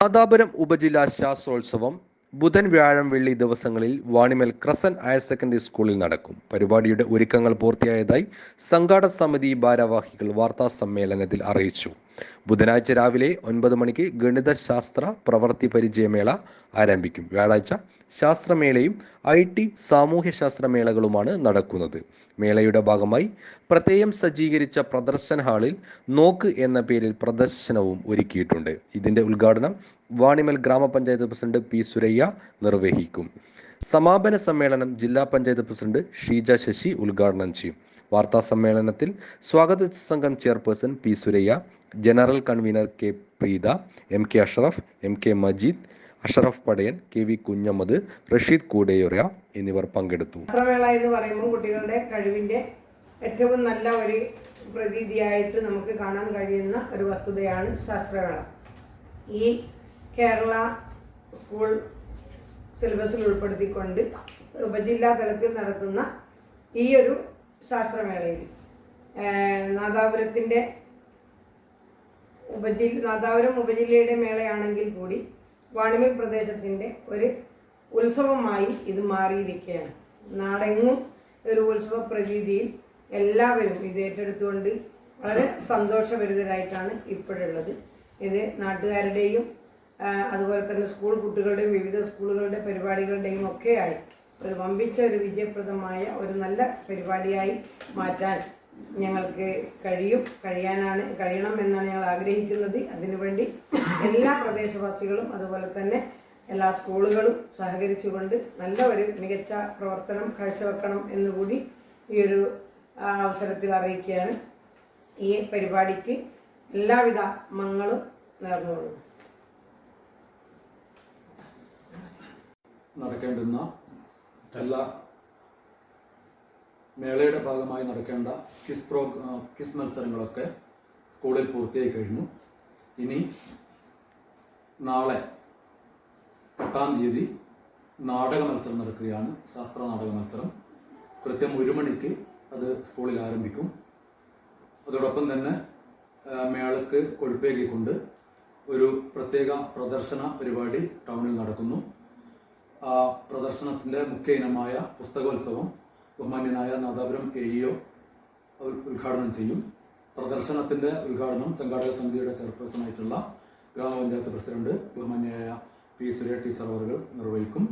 നാദാപുരം ഉപജില്ലാ ശാസ്ത്രോത്സവം ബുധൻ വ്യാഴം വെള്ളി ദിവസങ്ങളിൽ വാണിമൽ ക്രസൻ ഹയർ സെക്കൻഡറി സ്കൂളിൽ നടക്കും. പരിപാടിയുടെ ഒരുക്കങ്ങൾ പൂർത്തിയായതായി സംഘാടക സമിതി ഭാരവാഹികൾ വാർത്താ സമ്മേളനത്തിൽ അറിയിച്ചു. ബുധനാഴ്ച രാവിലെ ഒൻപത് മണിക്ക് ഗണിതശാസ്ത്ര പ്രവൃത്തി പരിചയമേള ആരംഭിക്കും. വ്യാഴാഴ്ച ശാസ്ത്രമേളയും ഐ ടി സാമൂഹ്യശാസ്ത്രമേളകളുമാണ് നടക്കുന്നത്. മേളയുടെ ഭാഗമായി പ്രത്യേകം സജ്ജീകരിച്ച പ്രദർശന ഹാളിൽ നോക്ക് എന്ന പേരിൽ പ്രദർശനവും ഒരുക്കിയിട്ടുണ്ട്. ഇതിന്റെ ഉദ്ഘാടനം വാണിമൽ ഗ്രാമപഞ്ചായത്ത് പ്രസിഡന്റ് പി സുരയ്യ നിർവഹിക്കും. സമാപന സമ്മേളനം ജില്ലാ പഞ്ചായത്ത് പ്രസിഡന്റ് ഷീജ ശശി ഉദ്ഘാടനം ചെയ്യും. വാർത്താ സമ്മേളനത്തിൽ സ്വാഗത സംഘം chairperson P Suraiya general convener K Preetha M K Ashraf M K Majeed Ashraf Padayan K V Kunhammad Rasheed കൂടേയൊറ എന്നിവർ പങ്കെടുത്തു. ശാസ്ത്രമേള എന്ന് പറയുമ്പോൾ കുട്ടികളുടെ കഴിവിന്റെ ഏറ്റവും നല്ല ഒരു പ്രതീതിയായിട്ട് നമുക്ക് കാണാൻ കഴിയുന്ന ഒരു വസ്തുതയാണ് ശാസ്ത്രമേള ഈ കേരള സ്കൂൾ സിലബസിൽ ഉൾപ്പെടുത്തിക്കൊണ്ട് ഉപജില്ലാ തലത്തിൽ നടത്തുന്ന ഈ ഒരു ശാസ്ത്രമേളയിൽ നാദാപുരത്തിന്റെ ഉപജില്ല നാദാപുരം ഉപജില്ലയുടെ മേളയാണെങ്കിൽ കൂടി വാണിമൽ പ്രദേശത്തിന്റെ ഒരു ഉത്സവമായി ഇത് മാറിയിരിക്കുകയാണ്. നാടെങ്ങും ഒരു ഉത്സവ പ്രതീതിയിൽ എല്ലാവരും ഇത് ഏറ്റെടുത്തുകൊണ്ട് വളരെ സന്തോഷഭരിതരായിട്ടാണ് ഇപ്പോഴുള്ളത്. ഇത് നാട്ടുകാരുടെയും അതുപോലെ തന്നെ സ്കൂൾ കുട്ടികളുടെയും വിവിധ സ്കൂളുകളുടെ പരിപാടികളുടെയും ഒക്കെയായി ഒരു വമ്പിച്ച ഒരു വിജയപ്രദമായ ഒരു നല്ല പരിപാടിയായി മാറ്റാൻ ഞങ്ങൾക്ക് കഴിയും കഴിയാനാണ് കഴിയണം എന്നാണ് ഞങ്ങൾ ആഗ്രഹിക്കുന്നത്. അതിനുവേണ്ടി എല്ലാ പ്രദേശവാസികളും അതുപോലെ തന്നെ എല്ലാ സ്കൂളുകളും സഹകരിച്ചുകൊണ്ട് നല്ല ഒരു മികച്ച പ്രവർത്തനം കാഴ്ചവെക്കണം എന്നുകൂടി ഈ ഒരു അവസരത്തിൽ അറിയിക്കുകയാണ്. ഈ പരിപാടിക്ക് എല്ലാവിധ മങ്ങളും നേർന്നുകൊള്ളുന്നു. നടക്കേണ്ടുന്ന എല്ലാ മേളയുടെ ഭാഗമായി നടക്കേണ്ട കിസ് പ്രോ കിസ് മത്സരങ്ങളൊക്കെ സ്കൂളിൽ പൂർത്തിയായി കഴിഞ്ഞു. ഇനി നാളെ എട്ടാം തീയതി നാടക മത്സരം നടക്കുകയാണ്. ശാസ്ത്ര നാടക മത്സരം. കൃത്യം ഒരു മണിക്ക് അത് സ്കൂളിൽ ആരംഭിക്കും. അതോടൊപ്പം തന്നെ മേളക്ക് കൊഴുപ്പേകിക്കൊണ്ട് ഒരു പ്രത്യേക പ്രദർശന പരിപാടി ടൗണിൽ നടക്കുന്നു. ആ പ്രദർശനത്തിന്റെ മുഖ്യ ഇനമായ പുസ്തകോത്സവം ബഹുമാന്യനായ നാദാപുരം എ ഇഒ ഉദ്ഘാടനം ചെയ്യും. പ്രദർശനത്തിന്റെ ഉദ്ഘാടനം സംഘാടക സമിതിയുടെ ചെയർപേഴ്സണായിട്ടുള്ള ഗ്രാമപഞ്ചായത്ത് പ്രസിഡന്റ് ബഹുമാന്യയായ പി സുരേഷ് ടീച്ചർ അവർ നിർവഹിക്കും.